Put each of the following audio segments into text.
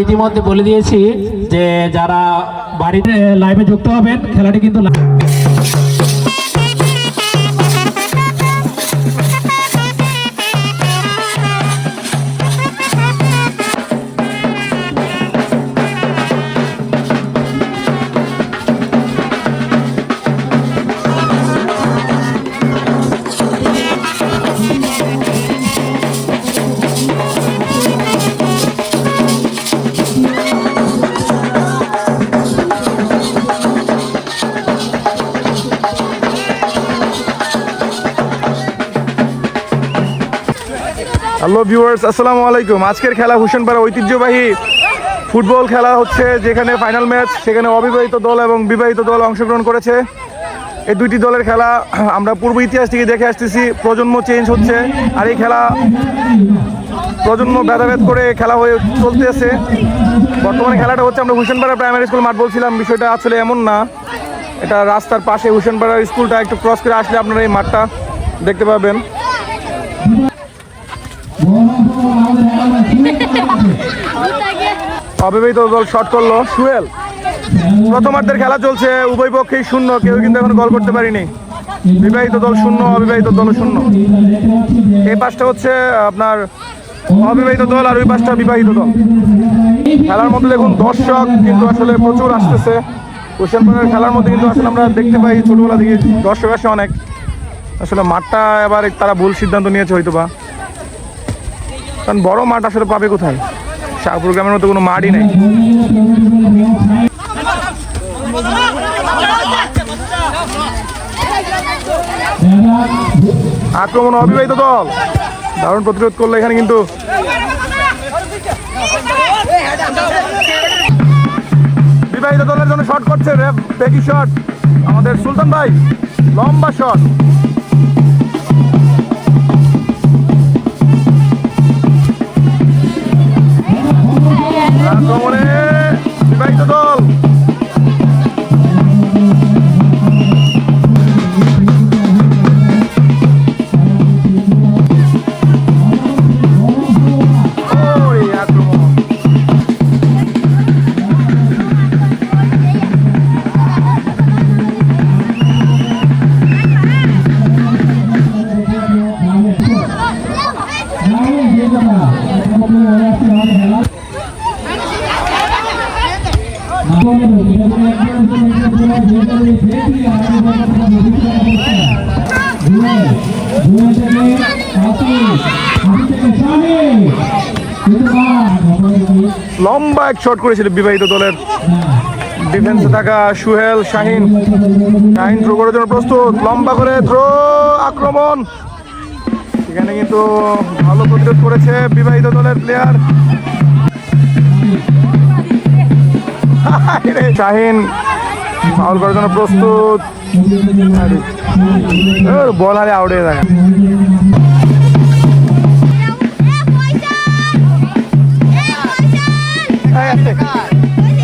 ইতিমধ্যে বলে দিয়েছি যে যারা বাড়িতে লাইভে যুক্ত হবেন খেলাটি কিন্তু হ্যালো ভিউয়ার্স, আসসালামু আলাইকুম। আজকের খেলা হুসেনপাড়া ঐতিহ্যবাহী ফুটবল খেলা হচ্ছে, যেখানে ফাইনাল ম্যাচ সেখানে অবিবাহিত দল এবং বিবাহিত দল অংশগ্রহণ করেছে। এই দুইটি দলের খেলা আমরা পূর্ব ইতিহাস থেকে দেখে আসতেছি, প্রজন্ম চেঞ্জ হচ্ছে, আর এই খেলা প্রজন্ম ভেদাভেদ করে খেলা হয়ে চলতেছে বর্তমানে খেলাটা হচ্ছে আমরা হুসেনপাড়া প্রাইমারি স্কুল মাঠ বলছিলাম, বিষয়টা আসলে এমন না। এটা রাস্তার পাশে হুসেনপাড়া স্কুলটা একটু ক্রস করে আসলে আপনারা এই মাঠটা দেখতে পাবেন। অবিবাহিত দল শট করল। সুহেল, প্রথমার্ধের খেলা চলছে, উভয় পক্ষেই শূন্য, কেউ কিন্তু এখন গোল করতে পারিনি। বিবাহিত দল শূন্য, অবিবাহিত দল শূন্য। এই পাশটা হচ্ছে আপনার অবিবাহিত দল আর ওই পাশটা বিবাহিত দল। খেলার মধ্যে দেখুন, দর্শক কিন্তু আসলে প্রচুর আসতেছে। হোসেনপুরের খেলার মধ্যে কিন্তু আসলে আমরা দেখতে পাই, ছোটবেলা থেকে দর্শক আসে অনেক। আসলে মাঠটা এবার তারা ভুল সিদ্ধান্ত নিয়েছে হয়তো বা কারণ বড় মাঠ আসলে পাবে কোথায়? শাহপুর গ্রামের মতো কোনো মাঠই নেই। আক্রমণ অবিবাহিত দল। দারুণ প্রতিরোধ করল এখানে কিন্তু। বিবাহিত দলের জন্য শট করছে বেকি শট আমাদের সুলতান ভাই, লম্বা শট লম্বা এক শট করেছিল বিবাহিত দলের ডিফেন্সে থাকা সুহেল শাহিন। শাহিন থ্রো করার জন্য প্রস্তুত। লম্বা করে থ্রো আক্রমণ। সেখানে কিন্তু ভালো প্রতিরোধ করেছে বিবাহিত দলের প্লেয়ার শাহিন ফাউল করার জন্য প্রস্তুত। বল হারে আউটে দেখা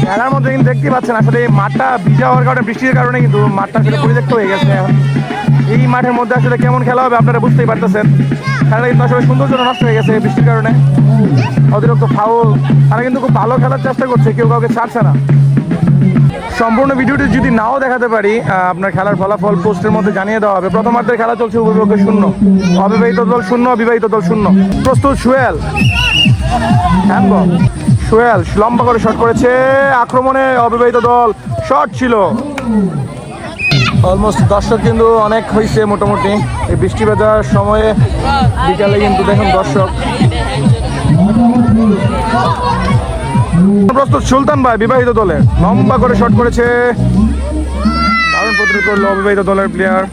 খেলার মধ্যে কিন্তু দেখতে পাচ্ছেন, আসলে এই মাঠটা ভিজা হওয়ার কারণে, বৃষ্টির কারণে কিন্তু মাঠটা আসলে পরিত্যক্ত হয়ে গেছে এই মাঠের মধ্যে আসলে কেমন খেলা হবে আপনারা বুঝতেই পারতেছেন। খেলাটা কিন্তু আসলে সৌন্দর্য নষ্ট হয়ে গেছে বৃষ্টির কারণে। অতিরিক্ত ফাউল তারা কিন্তু খুব ভালো খেলার চেষ্টা করছে, কেউ কাউকে ছাড়ছে না। সম্পূর্ণ ভিডিওটি যদি নাও দেখাতে পারি আপনার খেলার ফলাফল পোস্টের মধ্যে জানিয়ে দেওয়া হবে। প্রথমার্ধের খেলা চলছে উভয়পক্ষে শূন্য। অবিবাহিত দল শূন্য, অবিবাহিত দল শূন্য। প্রস্তুত সুয়েল। সুয়েল লম্বা করে শট করেছে, আক্রমণে অবিবাহিত দল শট ছিল। অলমোস্ট দর্শক কিন্তু অনেক হয়েছে মোটামুটি। এই বৃষ্টি ভেজার সময়ে বিকালে কিন্তু দেখুন দর্শক। প্রস্তুত সুলতান ভাই, বিবাহিত দলের। লম্বা করে শট করেছে। দারুণ প্রতিরোধ করল অবিবাহিত দলের প্লেয়ার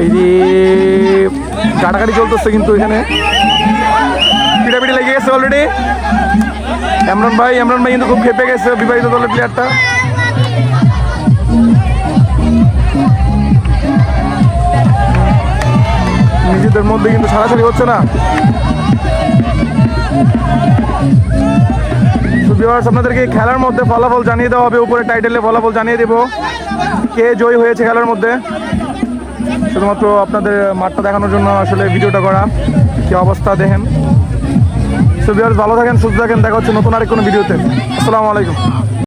এই যে কাটাকাটি চলতেছে কিন্তু এখানে। পিটাপিটি লেগে গেছে অলরেডি ইমরান ভাই ইমরান ভাই কিন্তু খুব খেপে গেছে বিবাহিত দলের প্লেয়ারটা নিজেদের মধ্যে কিন্তু ছাড়াছাড়ি হচ্ছে না। Viewers, আপনাদেরকে খেলার মধ্যে ফলাফল জানিয়ে দেওয়া হবে উপরে টাইটেলে ফলাফল জানিয়ে দেব। কে জয়ী হয়েছে খেলার মধ্যে? শুধুমাত্র আপনাদের মাঠটা দেখানোর জন্য আসলে ভিডিওটা করা। কি অবস্থা দেখেন? সো বিয়ার্স ভালো থাকেন সুস্থ থাকেন দেখা হচ্ছে নতুন আরেক কোনো ভিডিওতে। আসসালামু আলাইকুম।